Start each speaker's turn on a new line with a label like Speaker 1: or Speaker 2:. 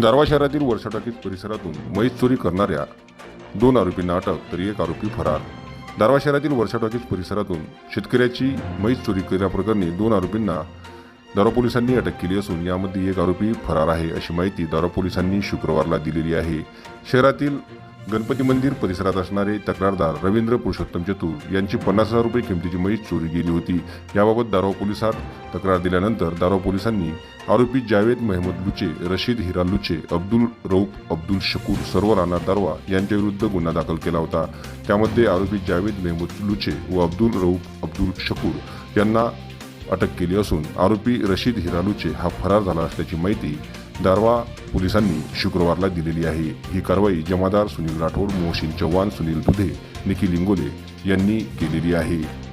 Speaker 1: दारवा शहरातील वर्षाटाकीत परिसरातून म्हैस चोरी करणाऱ्या दोन आरोपींना अटक तर एक आरोपी फरार. दारवा शहरातील वर्षाटाकीत परिसरातून शेतकऱ्याची म्हैस चोरी केल्याप्रकरणी दोन आरोपींना दारा पोलिसांनी अटक केली असून यामध्ये एक आरोपी फरार आहे अशी माहिती दारा पोलिसांनी शुक्रवारला दिलेली आहे. शहरातील गणपती मंदिर परिसरात असणारे तक्रारदार रवींद्र पुरुषोत्तम चतुर यांची पन्नास हजार रुपये किमतीची म्हैस चोरी गेली होती. याबाबत दाराव पोलिसात तक्रार दिल्यानंतर दाराव पोलिसांनी आरोपी जावेद मेहमद लुचे रशीद हिरा लुचे अब्दुल रऊफ अब्दुल शकूर सर्व राणा दारवा यांच्याविरुद्ध गुन्हा दाखल केला होता. त्यामध्ये आरोपी जावेद मेहमद लुचे व अब्दुल रऊफ अब्दुल शकूर यांना अटक केली असून आरोपी रशीद हिरालूचे हा फरार झाला असल्याची माहिती दारवा पोलिसांनी शुक्रवारला दिलेली आहे. ही कारवाई जमादार सुनील राठोड मोहसिन चव्हाण सुनील दुधे निखिल इंगोले यांनी केलेली आहे.